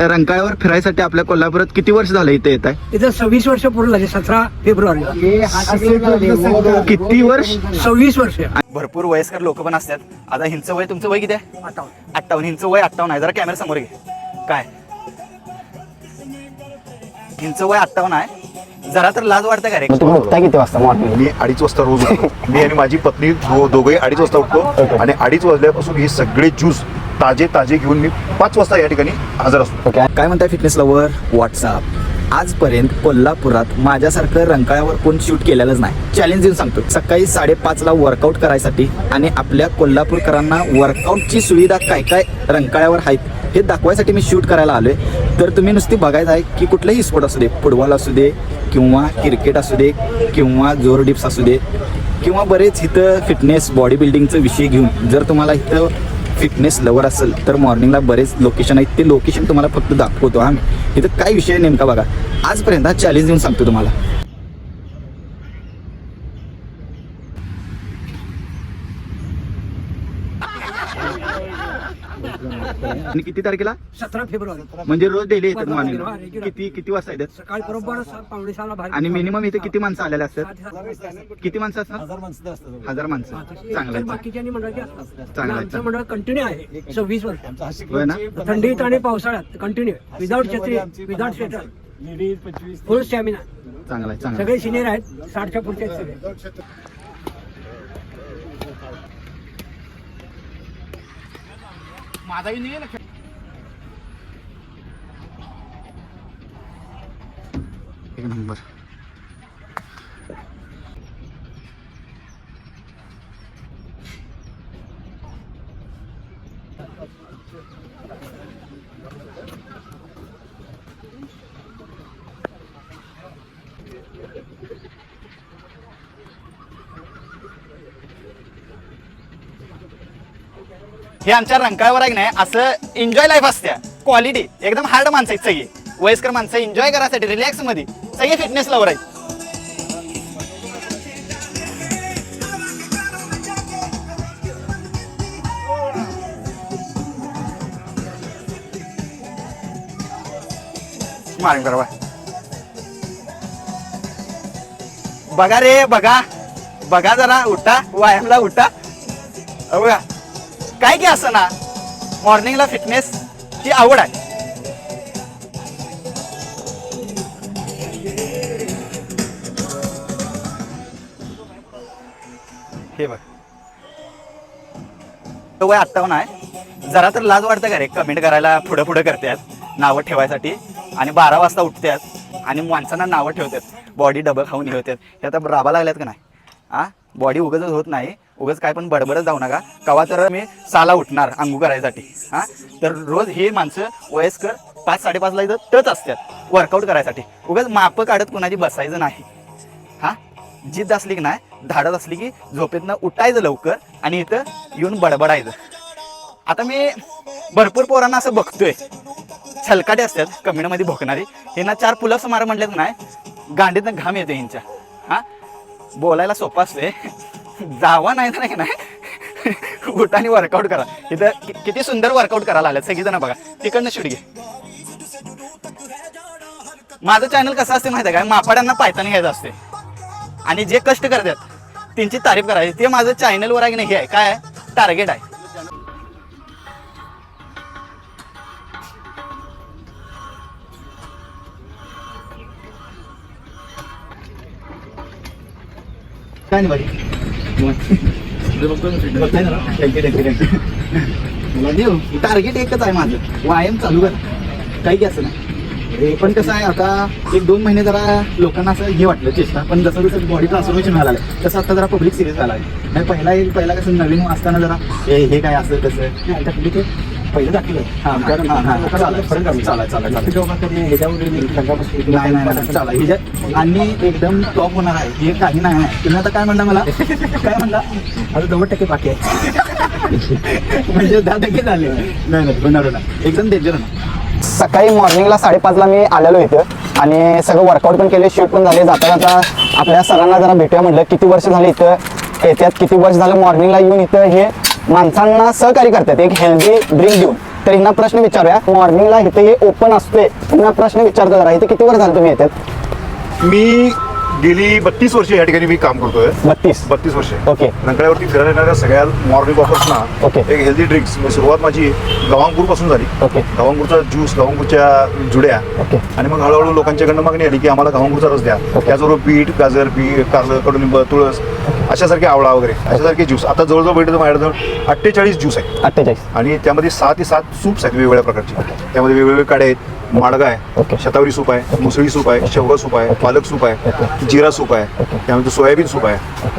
रंकाळ्यावर फिरायसाठी आपल्या कोल्हापुरात किती वर्ष झालं इथे येत आहे इथं सव्वीस वर्ष पूर्ण झाले सतरा फेब्रुवारी. किती वर्ष? सव्वीस वर्ष. भरपूर वयस्कर लोक पण असतात. आता हिंचं वय तुमचं वय किती आहे? अठ्ठावन्न. हिंचं वय अठ्ठावन्न आहे. जरा कॅमेरा समोर घे. काय? हिंचं वय अठ्ठावन्न आहे. जरा तर लाज वाटतं का रे? किती वाजता मॉर्निंग मी अडीच वाजता रोज उठतो. मी आणि माझी पत्नी दो- दोघंही अडीच वाजता उठतो. आणि अडीच वाजल्यापासून हे सगळे ज्यूस ताजे ताजे घेऊन मी पाच वाजता या ठिकाणी हजर असतो. काय म्हणताय फिटनेस लवर व्हॉट्सअप आजपर्यंत कोल्हापुरात माझ्यासारखं रंकाळ्यावर कोण शूट केलेलंच नाही. चॅलेंज देऊन सांगतो. सकाळी साडेपाचला वर्कआउट करायसाठी आणि आपल्या कोल्हापूरकरांना वर्कआउटची सुविधा काय काय रंकाळ्यावर आहेत हे दाखवायसाठी मी शूट करायला आलोय. तर तुम्ही नुसती बघायचं आहे की कुठलंही स्पोर्ट असू दे फुटबॉल असू दे किंवा क्रिकेट असू दे किंवा जोर डिप्स असू दे किंवा बरेच इथं फिटनेस बॉडी बिल्डिंगचं विषय घेऊन जर तुम्हाला इथं फिटनेस लवर असेल तर मॉर्निंगला बरेच लोकेशन आहेत. ते लोकेशन तुम्हाला फक्त दाखवतो आम्ही. इथं काय विषय नेमका बघा. आजपर्यंत हा चॅलेंज देऊन सांगतो तुम्हाला. आणि किती तारखेला? सतरा फेब्रुवारी. म्हणजे रोज डेली येतात मॉर्निंग regular. किती किती वाजता येतात? सकाळी बरोबर सा- पावणे सहाला बाहेर आणि मिनिमम इथे किती माणसं आलेले असतात? सात- किती माणसं असतात? हजार माणसं चांगलं आहे बाकीच्यांनी मंडळाची असतात. चांगलं आहे, आमचं मंडळ कंटिन्यू आहे सव्वीस वर्ष. होय ना? थंडीत आणि पावसाळ्यात कंटिन्यू विदाऊट छत्री विदाऊट स्वेटर फुल स्टॅमिना चांगला आहे चांगला आहे. सगळे सिनियर आहेत. साठच्या पुढचे आहेत सगळे. एक नंबर हे आमच्या रंकाळवर आहे की नाही असं एन्जॉय लाईफ असते क्वालिटी एकदम हार्ड माणसं आहेत सगळी. वयस्कर माणसं एन्जॉय करायसाठी रिलॅक्समध्ये. सगळे फिटनेस लवर आहेत. मारून बरोबर बघा रे बघा. बघा जरा उठा. व्यायामला उठा. अहो बघा. काय की असं ना मॉर्निंगला फिटनेस ही आवड आहे. हे बघ. तो वय अठ्ठावन्न आहे. जरा तर लाज वाटतं का रे? कमेंट करायला पुढं पुढं करतात नावं ठेवायसाठी. आणि बारा वाजता उठतात आणि माणसांना नावं ठेवतात. बॉडी डबल खाऊन हे होतात हे आता राबा लागल्यात का नाही? आ? बॉडी उगच होत नाही. उगच काय पण बडबडच जाऊ नका. कवा तर मी साला उठणार अंगू करायसाठी. हा तर रोज हे माणसं वयस्कर पाच साडेपाचला इथं टच असतात वर्कआउट करायसाठी. उगच माप काढत कोणाची बसायचं नाही. हा? जिद्द असली की नाही धाडत असली की झोपेतनं उठायचं लवकर आणि इथं येऊन बडबडायचं. आता मी भरपूर पोरांना असं बघतोय. छलकाटे असतात कमेंटमध्ये भोकणारी. ह्यांना चार पुलप्स मार म्हटलेत नाही गांडीतनं घाम येते यांच्या. हा? बोलायला सोपं असते जावा नाही तर नाही उठाने वर्कआउट करा. इथं कि- किती सुंदर वर्कआउट करायला आलं सगळीजण बघा. तिकडनं शूट घे. माझं चॅनल कसं असते माहिती आहे काय मापाड्यांना पायताना घ्यायचं असते आणि जे कष्ट करतात त्यांची तारीफ करायची. ते माझं चॅनलवर आहे की नाही? हे आहे. काय टार्गेट आहे. काय नाही टार्गेट एकच आहे माझं. व्यायाम चालू कर. काही की असं नाही पण कसं आहे आता एक दोन महिने जरा लोकांना असं हे वाटलं चेष्टा. पण जसं जसं बॉडी ट्रान्सफॉर्मेशन व्हायला लागलं तसं आता जरा पब्लिक सिरियस झाला आहे पहिला पहिला कसं नवीन असताना जरा हे हे काय असं कसं नाही, पहिलं दाखवलं. हां नाही नाही आणि एकदम टॉप होणार आहे हे काही नाही आहे तुम्ही आता काय म्हणता मला? काय म्हणता? आता नव्वद टक्के बाकी आहे. म्हणजे दहा टक्के झाले. नाही नाही होणार होणार. एकदम डेंजर होणार. सकाळी मॉर्निंगला साडेपाचला मी आलेलो इथं आणि सगळं वर्कआउट पण केले शूट पण झाले. जाता जाता आपल्या सरांना जरा भेटूया म्हटलं किती वर्ष झाले इथं येत्यात किती वर्ष झालं मॉर्निंगला येऊन इथं हे माणसांना सहकार्य करतात. एक हेल्दी ड्रिंक देऊन. तर यांना प्रश्न विचारूया. मॉर्निंगला इथे हे ओपन असते. त्यांना प्रश्न विचारतो जरा. इथे किती वर झालं तुम्ही येतात? मी गेली बत्तीस वर्ष या ठिकाणी मी काम करतोय. बत्तीस? बत्तीस वर्ष. ओके. रंकाळ्यावरती फिरायला येणाऱ्या सगळ्या मॉर्निंग वॉकर्सना ओके. एक हेल्दी ड्रिंक्स सुरुवात माझी गव्हांगूरपासून झाली. ओके. गव्हांगूरचा ज्यूस गव्हांगूरच्या जुड्या. ओके. आणि मग हळूहळू लोकांच्याकडनं मागणी आली की आम्हाला गव्हांगूरचा रस द्या. त्याचबरोबर बीट गाजर बीट कारलं कडुलिंब तुळस अशासारखे आवळा वगैरे अशासारखे ज्यूस आता जवळजवळ भेटतो माझ्याकडे अठ्ठेचाळीस ज्यूस आहे. अठ्ठेचाळीस. आणि त्यामध्ये सहा ते सात सूप्स आहेत वेगवेगळ्या प्रकारचे. त्यामध्ये वेगवेगळे काडे आहेत. माडगा. आहे शतावरी सूप आहे मुसळी सूप आहे शेवगा सूप आहे पालक सूप आहे जिरा सूप आहे त्यामध्ये सोयाबीन सूप आहे.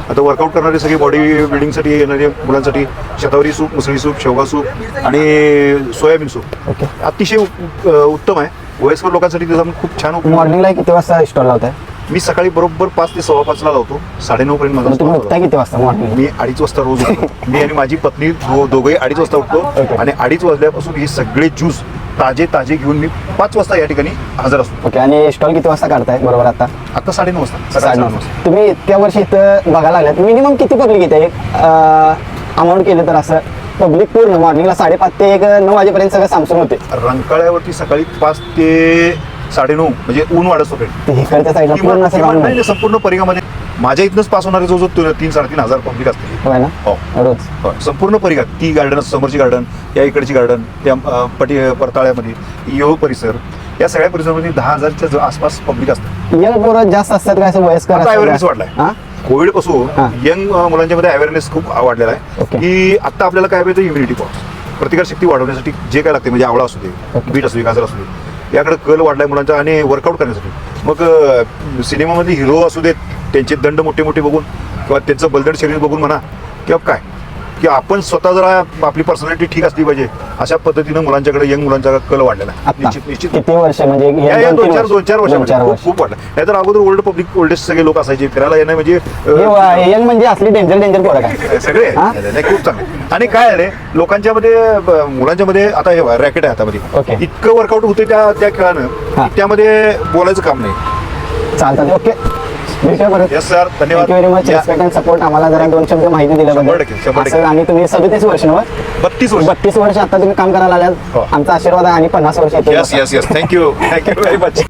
आता वर्कआउट करणारे सगळे बॉडी बिल्डिंगसाठी येणारे मुलांसाठी शतावरी सूप मुसळी सूप शेवगा सूप आणि सोयाबीन सूप. अतिशय उत्तम आहे. वयस्कर लोकांसाठी त्याचा खूप छान आहे. मॉर्निंगला किती वाजता स्टॉल लावताय? मी सकाळी बरोबर पाच ते सव्वा पाचला लावतो. साडेनऊ पर्यंत माझा किती वाजता मी अडीच वाजता रोज उठतो. मी आणि माझी पत्नी दो- दोघंही अडीच वाजता उठतो. आणि अडीच वाजल्यापासून हे सगळे ज्यूस ताजे ताजे घेऊन मी पाच वाजता या ठिकाणी हजर असतो. ओके आणि स्टॉल किती वाजता काढताय? बरोबर आता? आता साडेनऊ वाजता. साडेनऊ वाजता. तुम्ही इतक्या वर्ष इथं बघायला लागल्यात मिनिमम किती पब्लिक येते अमाऊंट केलं तर असं पब्लिक पूर्ण मॉर्निंगला साडेपाच ते एक नऊ वाजेपर्यंत सगळं सामसून होते. रंकाळ्यावरती सकाळी पाच ते साडेनऊ म्हणजे ऊन वाढत होते. ते इकडच्या साईडला पूर्ण संपूर्ण परिघामध्ये माझ्या इथनंच पास होणारे जो जो तीन- तीन साडेतीन हजार पब्लिक असते हो. रोज. हो, संपूर्ण परिघात ती गार्डन समोरची गार्डन या इकडची गार्डन त्या पटी परताळ्यामध्ये यो परिसर या सगळ्या परिसरामध्ये दहा हजारच्या आसपास पब्लिक असतं यंग पोरं जास्त असतात काय वयस्कर आता असतात? अवेअरनेस? वाढलाय? कोविडपासून. यंग मुलांच्या मध्ये अवेअरनेस खूप वाढलेला आहे. की आता आपल्याला काय पाहिजे इम्युनिटी पॉवर प्रतिकार शक्ती वाढवण्यासाठी जे काय लागते म्हणजे आवळा असू दे. बीट असू दे गाजर असू दे याकडे कल वाढलाय मुलांचा आणि वर्कआउट करण्यासाठी. मग सिनेमामध्ये हिरो असू देत त्यांचे दंड मोठे मोठे बघून किंवा त्यांचं बलदड शरीर बघून म्हणा किंवा काय? की आपण स्वतः जरा आपली पर्सनॅलिटी ठीक असली पाहिजे अशा पद्धतीनं मुलांच्याकडे यंग मुलांच्या कल वाढलेला आहे. निश्चित निश्चित. किती वर्ष म्हणजे दोन चार दोन चार वर्ष? खूप वाढलं. नाहीतर अगोदर ओल्ड पब्लिक ओल्डेस्ट सगळे लोक असायचे फिरायला येणं म्हणजे यंग म्हणजे असली डेंजर डेंजर पोरं सगळे. हा? नाही, खूप चांगले. आणि काय झाले लोकांच्या मध्ये मुलांच्या मध्ये आता हे रॅकेट आहे. हातामध्ये इतकं वर्कआउट होते त्या त्या खेळानं त्यामध्ये बोलायचं काम नाही. चालतात ओके. भेटूया परत येस सर धन्यवाद थँक्यू व्हेरी मच या. रिस्पेक्ट अँड सपोर्ट आम्हाला जरा दोन शब्द माहिती शंभर दिल्याबद्दल टक्के, शंभर टक्के. असं आणि तुम्ही सदतीस वर्ष नव्हे बत्तीस वर्ष. बत्तीस वर्ष आता तुम्ही काम करायला हो. आमचा आशीर्वाद आहे आणि पन्नास वर्ष yes yes thank you thank you very much